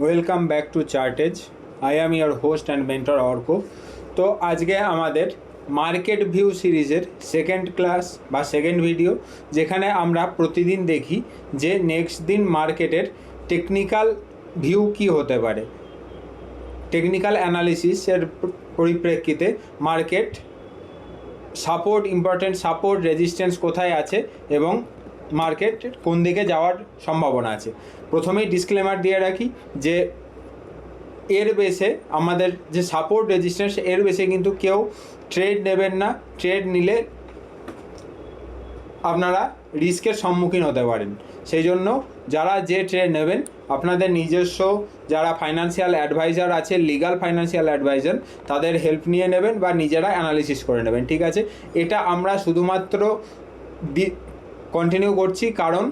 Welcome back to Chartage I am your host and mentor Arka তো আজকে আমাদের market view সিরিজের second class বা সেকেন্ড ভিডিও যেখানে আমরা প্রতিদিন দেখি যে নেক্সট দিন মার্কেটের টেকনিক্যাল ভিউ কি হতে পারে। টেকনিক্যাল অ্যানালিসিসের পরিপ্রেক্ষিতে market support important support resistance কোথায় আছে এবং মার্কেট কোন দিকে যাওয়ার সম্ভাবনা আছে। প্রথমেই ডিসক্লেমার দিয়ে রাখি যে, এর বেসে আমাদের যে সাপোর্ট রেজিস্ট্যান্স এর বেসে কিন্তু কেউ ট্রেড নেবেন না। ট্রেড নিলে আপনারা রিস্কের সম্মুখীন হতে পারেন। সেই জন্য যারা যে ট্রেড নেবেন, আপনাদের নিজস্ব যারা ফাইন্যান্সিয়াল অ্যাডভাইজার আছে লিগাল ফাইন্যান্সিয়াল অ্যাডভাইজার তাদের হেল্প নিয়ে নেবেন বা নিজেরা অ্যানালিসিস করে নেবেন, ঠিক আছে? এটা আমরা শুধুমাত্র কন্টিনিউ করছি, কারণ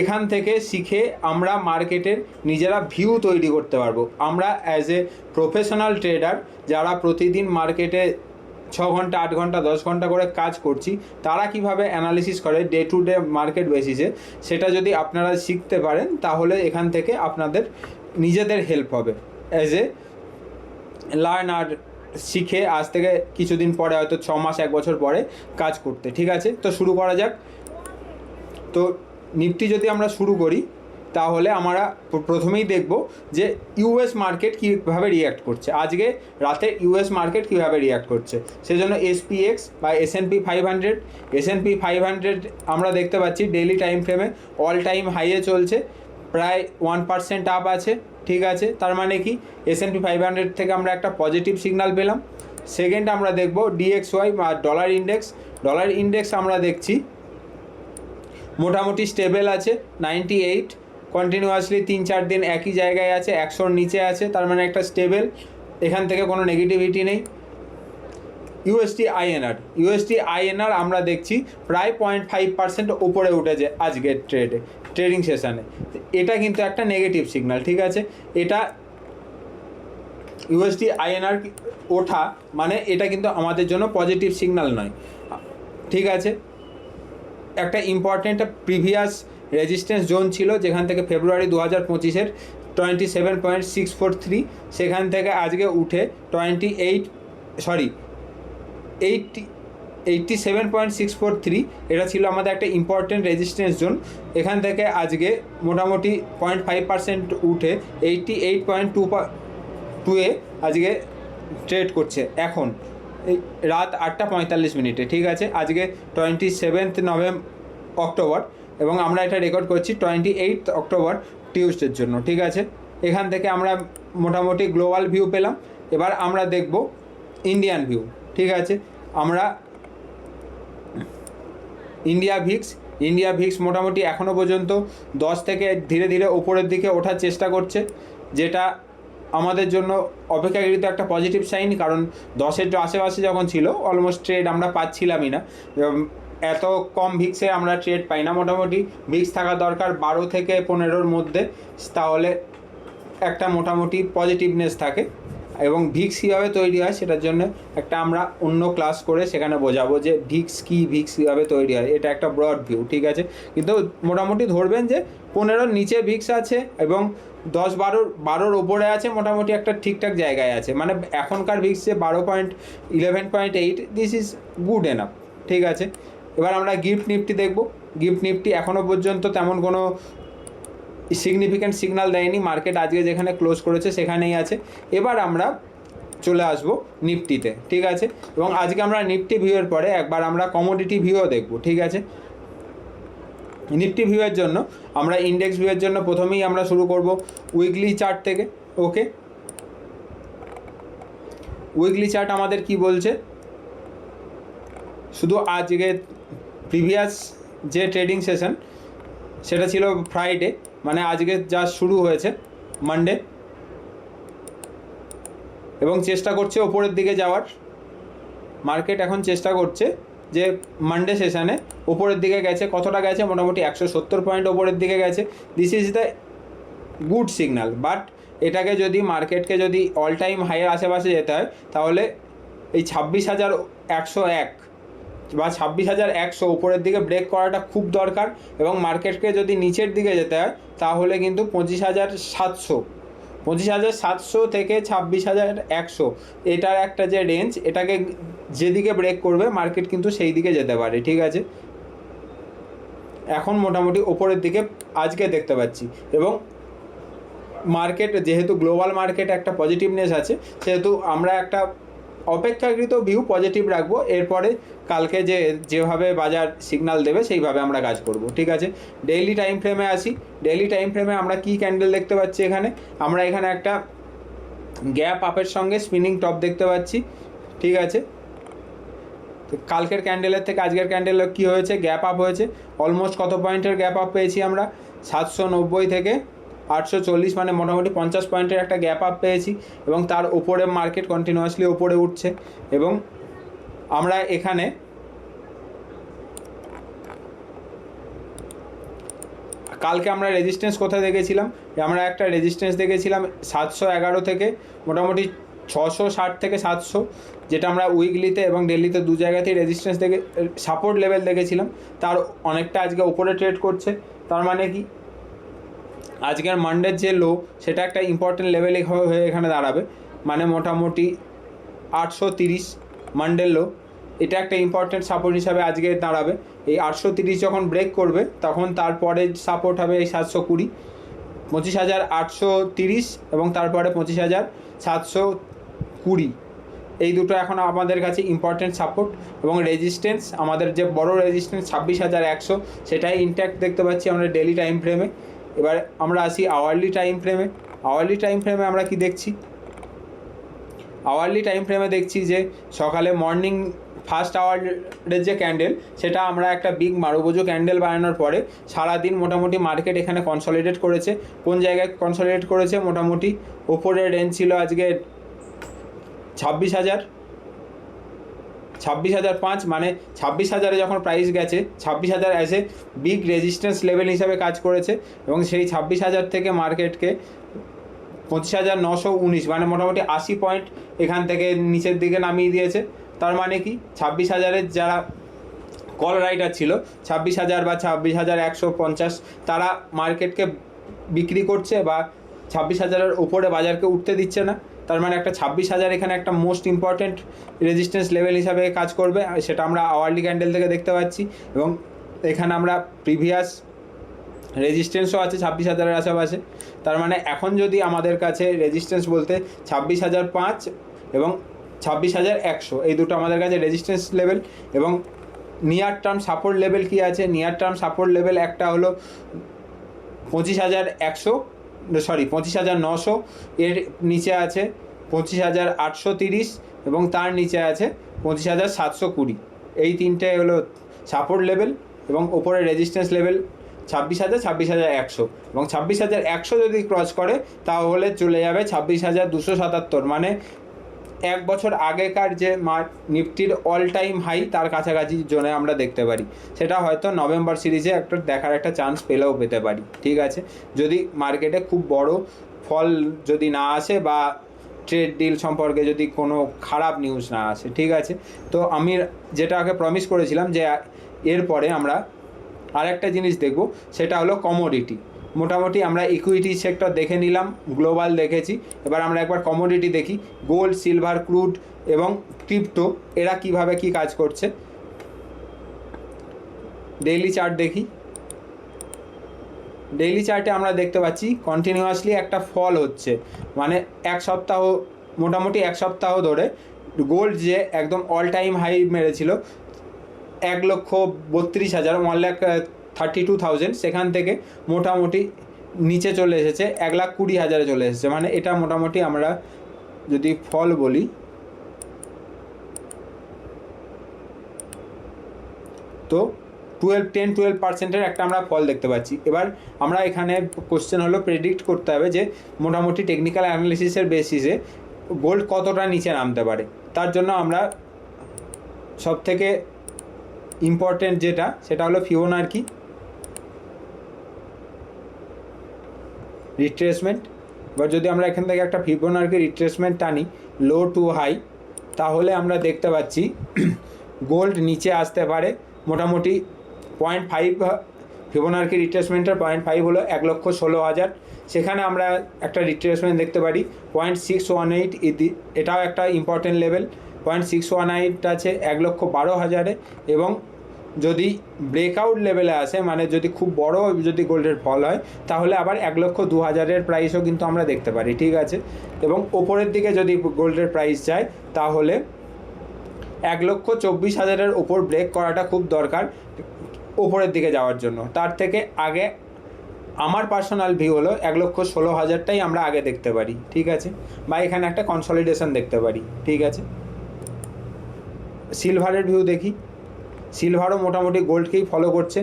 এখান থেকে শিখে আমরা মার্কেটের নিজেরা ভিউ তৈরি করতে পারব। আমরা অ্যাজ এ প্রফেশনাল ট্রেডার যারা প্রতিদিন মার্কেটে ছ ঘণ্টা, আট ঘণ্টা, দশ ঘণ্টা করে কাজ করছি, তারা কীভাবে অ্যানালিসিস করে ডে টু ডে মার্কেট বেসিসে সেটা যদি আপনারা শিখতে পারেন, তাহলে এখান থেকে আপনাদের নিজেদের হেল্প হবে। অ্যাজ এ লার্ন আর শিখে আজ থেকে কিছুদিন পরে হয়তো ছ মাস, এক বছর পরে কাজ করতে। ঠিক আছে? তো শুরু করা যাক। তো নিফটি যদি আমরা শুরু করি, তাহলে আমরা প্রথমেই দেখব যে ইউএস মার্কেট কীভাবে রিয়্যাক্ট করছে। আজকে রাতে ইউএস মার্কেট কীভাবে রিয়্যাক্ট করছে? সেজন্য এসপিএক্স বা S and P five hundred, S and P five hundred আমরা দেখতে পাচ্ছি ডেইলি টাইম ফ্রেমে অল টাইম হাইয়ে চলছে। প্রায় ওয়ান পার্সেন্ট আপ আছে, ঠিক আছে? তার মানে কি? S and P five hundred থেকে আমরা একটা পজিটিভ সিগন্যাল পেলাম। সেকেন্ড আমরা দেখব ডিএক্সওয়াই বা ডলার ইন্ডেক্স ডলার ইন্ডেক্স আমরা দেখছি মোটামুটি স্টেবল আছে নাইনটি এইট কন্টিনিউয়াসলি তিন চার দিন একই জায়গায় আছে, একশোর নিচে আছে, তার মানে একটা স্টেবল এখান থেকে কোনো নেগেটিভিটি নেই। ইউএসটি আইএনআর ইউএসটি আইএনআর আমরা দেখছি প্রায় পয়েন্ট ফাইভ পার্সেন্ট উপরে উঠেছে আজকের ট্রেডে ট্রেডিং সেশনে এটা কিন্তু একটা নেগেটিভ সিগনাল ঠিক আছে? এটা ইউএসডি আইএনআর ওঠা মানে এটা কিন্তু আমাদের জন্য পজিটিভ সিগনাল নয়। ঠিক আছে? একটা ইম্পর্টেন্ট প্রিভিয়াস রেজিস্ট্যান্স জোন ছিল, যেখান থেকে ফেব্রুয়ারি দু হাজার পঁচিশের twenty seven point six four three সেখান থেকে আজকে উঠে twenty eight sorry eighty eighty seven point six four three এটা ছিল আমাদের একটা ইম্পর্টেন্ট রেজিস্ট্যান্স জোন এখান থেকে আজকে মোটামুটি পয়েন্ট ফাইভ পার্সেন্ট উঠে এইটটি এইট পয়েন্ট টু টুয়ে আজকে ট্রেড করছে। এখন রাত আটটা পঁয়তাল্লিশ মিনিটে, ঠিক আছে? আজকে টোয়েন্টি সেভেন্থ নভেম্বর অক্টোবর এবং আমরা এটা রেকর্ড করছি টোয়েন্টি এইট অক্টোবর টিউসডের জন্য, ঠিক আছে? এখান থেকে আমরা মোটামুটি গ্লোবাল ভিউ পেলাম। এবার আমরা দেখব ইন্ডিয়ান ভিউ ঠিক আছে? আমরা ইন্ডিয়া ভিক্স ইন্ডিয়া ভিক্স মোটামুটি এখনও পর্যন্ত দশ থেকে ধীরে ধীরে ওপরের দিকে ওঠার চেষ্টা করছে, যেটা আমাদের জন্য অপেক্ষাকৃত একটা পজিটিভ সাইন কারণ দশের আশেপাশে যখন ছিল অলমোস্ট ট্রেড আমরা পাচ্ছিলামই না। এত কম ভিক্সে আমরা ট্রেড পাই না মোটামুটি। ভিক্স থাকা দরকার বারো থেকে পনেরোর মধ্যে, তাহলে একটা মোটামুটি পজিটিভনেস থাকে। এবং ভিক্স কীভাবে তৈরি হয় সেটার জন্য একটা আমরা অন্য ক্লাস করে সেখানে বোঝাবো যে ভিক্স কী, ভিক্স কীভাবে তৈরি হয়। এটা একটা ব্রড ভিউ ঠিক আছে? কিন্তু মোটামুটি ধরবেন যে পনেরোর নিচে ভিক্স আছে এবং দশ বারোর বারোর ওপরে আছে মোটামুটি একটা ঠিকঠাক জায়গায় আছে। মানে এখনকার ভিক্স যে বারো point eleven point eight this is good enough ঠিক আছে? এবার আমরা গিফট নিফটি দেখব। গিফট নিফটি এখনও পর্যন্ত তেমন কোনো সিগনিফিক্যান্ট সিগন্যাল দেয়নি মার্কেট আজকে যেখানে ক্লোজ করেছে সেখানেই আছে। এবার আমরা চলে আসব নিফটিতে, ঠিক আছে? এবং আজকে আমরা নিফটি ভিউয়ের পরে একবার আমরা কমোডিটি ভিউও দেখব, ঠিক আছে? নিফটি ভিউয়ের জন্য আমরা ইন্ডেক্স ভিউয়ের জন্য প্রথমেই আমরা শুরু করব উইকলি চার্ট থেকে ওকে উইকলি চার্ট আমাদের কি বলছে? শুধু আজকে প্রিভিয়াস যে ট্রেডিং সেশন সেটা ছিল ফ্রাইডে মানে আজকে যা শুরু হয়েছে মানডে এবং চেষ্টা করছে ওপরের দিকে যাওয়ার। মার্কেট এখন চেষ্টা করছে যে মানডে সেশানে ওপরের দিকে গেছে, কতটা গেছে? মোটামুটি একশো সত্তর পয়েন্ট ওপরের দিকে গেছে। This is the good signal but এটাকে যদি মার্কেটকে যদি অল টাইম হাইয়ের আশেপাশে যেতে হয়, তাহলে এই ছাব্বিশ হাজার একশো এক বা ছাব্বিশ হাজার একশো উপরের দিকে ব্রেক করাটা খুব দরকার এবং মার্কেটকে যদি নিচের দিকে যেতে হয়, তাহলে কিন্তু পঁচিশ হাজার সাতশো, পঁচিশ হাজার সাতশো থেকে ছাব্বিশ হাজার একশো এটার একটা যে রেঞ্জ এটাকে যেদিকে ব্রেক করবে মার্কেট কিন্তু সেই দিকে যেতে পারে, ঠিক আছে? এখন মোটামুটি ওপরের দিকে আজকে দেখতে পাচ্ছি এবং মার্কেট যেহেতু গ্লোবাল মার্কেট একটা পজিটিভনেস আছে, সেহেতু আমরা একটা অপেক্ষাকৃত ভিউ পজিটিভ রাখব। এরপরে কালকে যে, যেভাবে বাজার সিগন্যাল দেবে, সেইভাবে আমরা কাজ করব, ঠিক আছে? ডেইলি টাইম ফ্রেমে আসি। ডেইলি টাইম ফ্রেমে আমরা কি ক্যান্ডেল দেখতে পাচ্ছি এখানে? আমরা এখানে একটা গ্যাপ আপের সঙ্গে স্পিনিং টপ দেখতে পাচ্ছি, ঠিক আছে? কালকের ক্যান্ডেলের থেকে আজকের ক্যান্ডেলের কী হয়েছে? গ্যাপ আপ হয়েছে। অলমোস্ট কত পয়েন্টের গ্যাপ আপ পেয়েছি আমরা? সাতশো নব্বই থেকে আটশো চল্লিশ মানে মোটামুটি পঞ্চাশ পয়েন্টের একটা গ্যাপ আপ পেয়েছি এবং তার উপরে মার্কেট কন্টিনিউয়াসলি উপরে উঠছে এবং আমরা এখানে কালকে আমরা রেজিস্ট্যান্স কোথায় দেখেছিলাম? আমরা একটা রেজিস্ট্যান্স দেখেছিলাম সাতশো এগারো থেকে মোটামুটি ছশো ষাট থেকে সাতশো, যেটা আমরা উইকলিতে এবং ডেলিতে দু জায়গাতেই রেজিস্ট্যান্স দেখে সাপোর্ট লেভেল দেখেছিলাম। তার অনেকটা আজকে উপরে ট্রেড করছে। তার মানে কি? আজকের মান্ডের যে লো সেটা একটা ইম্পর্টেন্ট লেভেলে হয়ে এখানে দাঁড়াবে। মানে মোটামুটি আটশো তিরিশ মান্ডের লো এটা একটা ইম্পর্টেন্ট সাপোর্ট হিসাবে আজকে দাঁড়াবে। এই আটশো তিরিশ যখন ব্রেক করবে, তখন তারপরে সাপোর্ট হবে এই সাতশো কুড়ি। পঁচিশ হাজার আটশো তিরিশ এবং তারপরে পঁচিশ হাজার সাতশো কুড়ি। এই দুটো এখন আমাদের কাছে ইম্পর্টেন্ট সাপোর্ট এবং রেজিস্ট্যান্স আমাদের যে বড় রেজিস্ট্যান্স ছাব্বিশ হাজার একশো, সেটাই ইনট্যাক্ট দেখতে পাচ্ছি আমরা ডেলি টাইম ফ্রেমে এবার আমরা আসি আওয়ারলি টাইম ফ্রেমে আওয়ারলি টাইম ফ্রেমে আমরা কি দেখছি? আওয়ারলি টাইম ফ্রেমে দেখছি যে সকালে মর্নিং ফার্স্ট আওয়ারের যে ক্যান্ডেল সেটা আমরা একটা বিগ মারুবোজো ক্যান্ডেল বানানোর পরে সারাদিন মোটামুটি মার্কেট এখানে কনসলিডেট করেছে। কোন জায়গায় কনসলিডেট করেছে? মোটামুটি ওপরের রেঞ্জ ছিল আজকে ছাব্বিশ হাজার। ছাব্বিশ হাজার পাঁচ মানে ছাব্বিশ হাজারে যখন প্রাইস গেছে, ছাব্বিশ হাজার as a big resistance level হিসাবে কাজ করেছে এবং সেই ছাব্বিশ হাজার থেকে মার্কেটকে পঁচিশ হাজার নশো উনিশ মানে মোটামুটি আশি পয়েন্ট এখান থেকে নিচের দিকে নামিয়ে দিয়েছে। তার মানে কি? ছাব্বিশ হাজারের যারা কল রাইডার ছিল, ছাব্বিশ হাজার বা ছাব্বিশ হাজার একশো পঞ্চাশ তারা মার্কেটকে বিক্রি করছে বা ছাব্বিশ হাজারের উপরে বাজারকে উঠতে দিচ্ছে না। তার মানে একটা ছাব্বিশ হাজার এখানে একটা মোস্ট ইম্পর্ট্যান্ট রেজিস্ট্যান্স লেভেল হিসাবে কাজ করবে সেটা আমরা আওয়ারলি ক্যান্ডেল থেকে দেখতে পাচ্ছি। এবং এখানে আমরা প্রিভিয়াস রেজিস্ট্যান্সও আছে ছাব্বিশ হাজারের আশেপাশে। তার মানে এখন যদি আমাদের কাছে রেজিস্ট্যান্স বলতে ছাব্বিশ হাজার পাঁচ এবং ছাব্বিশ হাজার একশো, এই দুটো আমাদের কাছে রেজিস্ট্যান্স লেভেল এবং নিয়ার টার্ম সাপোর্ট লেভেল কি আছে? নিয়ার টার্ম সাপোর্ট লেভেল একটা হলো পঁচিশ হাজার একশো। সরি পঁচিশ হাজার নশো, এর নিচে আছে পঁচিশ হাজার আটশো তিরিশ এবং তার নিচে আছে পঁচিশ হাজার সাতশো কুড়ি। এই তিনটে হলো সাপোর্ট লেভেল এবং ওপরে রেজিস্ট্যান্স লেভেল ছাব্বিশ হাজার ছাব্বিশ হাজার একশো। এবং ছাব্বিশ হাজার একশো যদি ক্রস করে, তাহলে চলে যাবে ছাব্বিশ হাজার দুশো সাতাত্তর। মানে এক বছর আগেকার যে মার নিফটির অল টাইম হাই তার কাছাকাছি জোনে আমরা দেখতে পারি। সেটা হয়তো নভেম্বর সিরিজে একটা দেখার একটা চান্স পেলেও পেতে পারি, ঠিক আছে? যদি মার্কেটে খুব বড় ফল যদি না আসে বা ট্রেড ডিল সম্পর্কে যদি কোনো খারাপ নিউজ না আসে, ঠিক আছে? তো আমি যেটা আগে প্রমিস করেছিলাম যে এরপরে আমরা আরেকটা জিনিস দেখব, সেটা হলো কমোডিটি মোটামুটি আমরা ইকুইটি সেক্টর দেখে নিলাম গ্লোবাল দেখেছি। এবার আমরা একবার কমোডিটি দেখি গোল্ড সিলভার ক্রুড এবং ক্রিপ্টো এরা কীভাবে কি কাজ করছে। ডেইলি চার্ট দেখি। ডেইলি চার্টে আমরা দেখতে পাচ্ছি কন্টিনিউয়াসলি একটা ফল হচ্ছে। মানে এক সপ্তাহ, মোটামুটি এক সপ্তাহ ধরে গোল্ড যে একদম অল টাইম হাই মেরেছিল, এক লক্ষ বত্রিশ হাজার one lakh thirty two thousand সেখান থেকে মোটামুটি নিচে চলে এসেছে, এক লাখ কুড়ি হাজারে চলে এসেছে। মানে এটা মোটামুটি আমরা যদি ফল বলি, তো টুয়েলভ টেন টুয়েলভ পার্সেন্টের একটা আমরা ফল দেখতে পাচ্ছি। এবার আমরা এখানে কোশ্চেন হলো প্রেডিক্ট করতে হবে যে মোটামুটি টেকনিক্যাল অ্যানালিসিসের বেসিসে গোল্ড কতটা নিচে নামতে পারে। তার জন্য আমরা সব থেকে ইম্পর্টেন্ট যেটা, সেটা হলো ফিওনার্কি রিট্রেসমেন্ট এবার যদি আমরা এখান থেকে একটা ফিবোনার্কি রিট্রেসমেন্ট টানি লো টু হাই তাহলে আমরা দেখতে পাচ্ছি গোল্ড নিচে আসতে পারে। মোটামুটি পয়েন্ট ফাইভ ফিবোনার্কি রিট্রেসমেন্টের পয়েন্ট ফাইভ হলো এক লক্ষ ষোলো হাজার। সেখানে আমরা একটা রিট্রেসমেন্ট দেখতে পারি। পয়েন্ট সিক্স ওয়ান এইট এটাও একটা important level point six one eight আছে এক লক্ষ বারো হাজারে এবং যদি ব্রেকআউট লেভেলে আসে মানে যদি খুব বড় যদি গোল্ডের ফল হয়, তাহলে আবার এক লক্ষ দু হাজারের প্রাইসও কিন্তু আমরা দেখতে পারি, ঠিক আছে? এবং ওপরের দিকে যদি গোল্ডের প্রাইস যায়, তাহলে এক লক্ষ চব্বিশ হাজারের ওপর ব্রেক করাটা খুব দরকার ওপরের দিকে যাওয়ার জন্য। তার থেকে আগে আমার পার্সোনাল ভিউ হলো এক লক্ষ ষোলো হাজারটাই আমরা আগে দেখতে পারি, ঠিক আছে? বা এখানে একটা কনসলিডেশন দেখতে পারি, ঠিক আছে? সিলভারের ভিউ দেখি। সিলভারও মোটামুটি গোল্ডকেই ফলো করছে।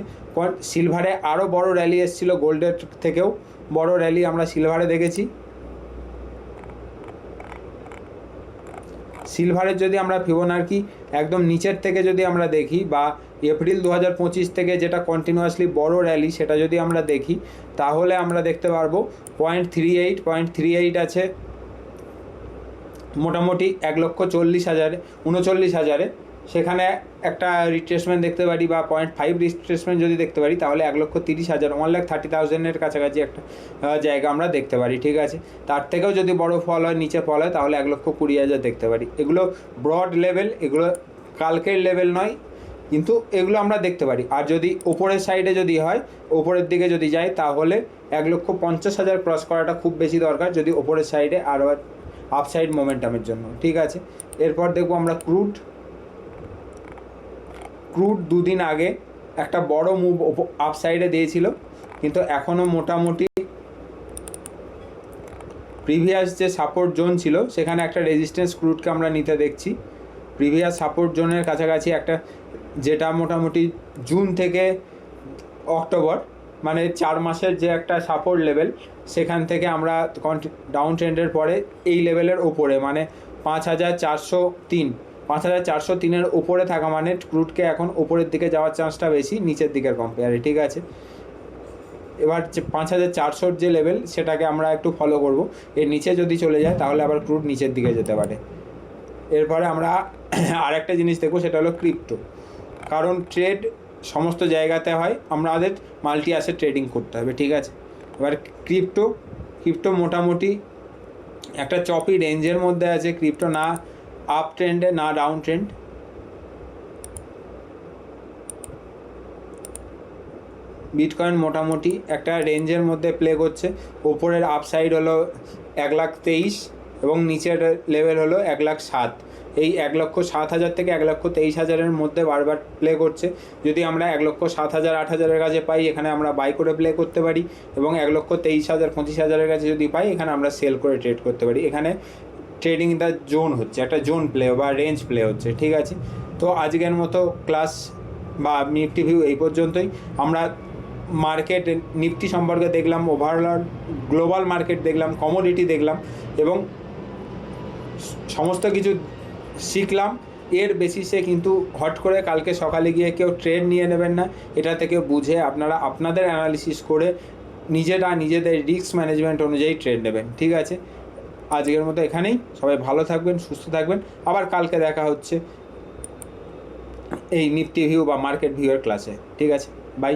সিলভারে আরও বড় র্যালি এসেছিল গোল্ডের থেকেও। বড় র্যালি আমরা সিলভারে দেখেছি। সিলভারের যদি আমরা ফিবোনার্কি একদম নিচের থেকে যদি আমরা দেখি বা এপ্রিল দু হাজার পঁচিশ থেকে যেটা কন্টিনিউয়াসলি বড় র্যালি সেটা যদি আমরা দেখি, তাহলে আমরা দেখতে পারব point three eight point three eight আছে মোটামুটি এক লক্ষ চল্লিশ হাজারে, উনচল্লিশ হাজারে। সেখানে একটা রিট্রেসমেন্ট দেখতে পারি বা পয়েন্ট ফাইভ রিট্রেসমেন্ট যদি দেখতে পারি, তাহলে এক লক্ষ তিরিশ হাজার ওয়ান লাখ থার্টি থাউজেন্ডের কাছাকাছি একটা জায়গা আমরা দেখতে পারি, ঠিক আছে? তার থেকেও যদি বড় ফল হয়, নিচে ফল হয়, তাহলে এক লক্ষ কুড়ি হাজার দেখতে পারি। এগুলো ব্রড লেভেল এগুলো কালকের লেভেল নয়, কিন্তু এগুলো আমরা দেখতে পারি। আর যদি ওপরের সাইডে যদি হয় ওপরের দিকে যদি যায় তাহলে এক লক্ষ পঞ্চাশ হাজার ক্রস করাটা খুব বেশি দরকার, যদি ওপরের সাইডে আরও আপসাইড মোমেন্টামের জন্য, ঠিক আছে? এরপর দেখব আমরা ক্রুড ক্রুড দুদিন আগে একটা বড় মুভ আপ সাইডে দিয়েছিল। কিন্তু এখনও মোটামুটি প্রিভিয়াস যে সাপোর্ট জোন ছিল, সেখানে একটা রেজিস্ট্যান্স ক্রুডকে আমরা নিতে দেখছি। প্রিভিয়াস সাপোর্ট জোনের কাছাকাছি একটা, যেটা মোটামুটি জুন থেকে অক্টোবর মানে চার মাসের যে একটা সাপোর্ট লেভেল সেখান থেকে আমরা ডাউন ট্রেন্ডের পরে এই লেভেলের ওপরে মানে পাঁচ হাজার চারশো তিন। পাঁচ হাজার চারশো তিনের উপরে থাকা মানে ক্রুডকে এখন ওপরের দিকে যাওয়ার চান্সটা বেশি, নিচের দিকের কম্পেয়ারে ঠিক আছে? এবার পাঁচ হাজার চারশোর যে লেভেল সেটাকে আমরা একটু ফলো করব। এর নিচে যদি চলে যায়, তাহলে আবার ক্রুড নিচের দিকে যেতে পারে। এরপরে আমরা আরেকটা জিনিস দেখব, সেটা হলো ক্রিপ্টো কারণ ট্রেড সমস্ত জায়গাতে হয়, আমাদের মাল্টি অ্যাসেট ট্রেডিং করতে হবে, ঠিক আছে? এবার ক্রিপ্টো ক্রিপ্টো মোটামুটি একটা চপি রেঞ্জের মধ্যে আছে ক্রিপ্টো না আপ ট্রেন্ডে না ডাউন ট্রেন্ড বিটকয়েন মোটামুটি একটা রেঞ্জের মধ্যে প্লে করছে। ওপরের আপসাইড হলো এক লাখ তেইশ এবং নিচের লেভেল হলো এক লাখ সাত। এই এক লক্ষ সাত হাজার থেকে এক লক্ষ তেইশ হাজারের মধ্যে বারবার প্লে করছে। যদি আমরা এক লক্ষ সাত হাজার, আট হাজারের কাছে পাই, এখানে আমরা বাই করে প্লে করতে পারি এবং এক লক্ষ তেইশ হাজার, পঁচিশ হাজারের কাছে যদি পাই, এখানে আমরা সেল করে ট্রেড করতে পারি। এখানে ট্রেডিং দ্য জোন হচ্ছে, একটা জোন প্লে বা রেঞ্জ প্লে হচ্ছে, ঠিক আছে? তো আজকের মতো ক্লাস বা নিফটি ভিউ এই পর্যন্তই। আমরা মার্কেট নিফটি সম্পর্কে দেখলাম ওভারঅল গ্লোবাল মার্কেট দেখলাম কমোডিটি দেখলাম এবং সমস্ত কিছু শিখলাম। এর বেসিসে কিন্তু হট করে কালকে সকালে গিয়ে কেউ ট্রেড নিয়ে নেবেন না। এটা থেকে বুঝে আপনারা আপনাদের অ্যানালিসিস করে নিজেরা নিজেদের রিস্ক ম্যানেজমেন্ট অনুযায়ী ট্রেড নেবেন, ঠিক আছে? আজকের মতো এখানেই। সবাই ভালো থাকবেন, সুস্থ থাকবেন। আবার কালকে দেখা হচ্ছে এই নিফটি ভিউ বা মার্কেট ভিউয়ের ক্লাসে ঠিক আছে বাই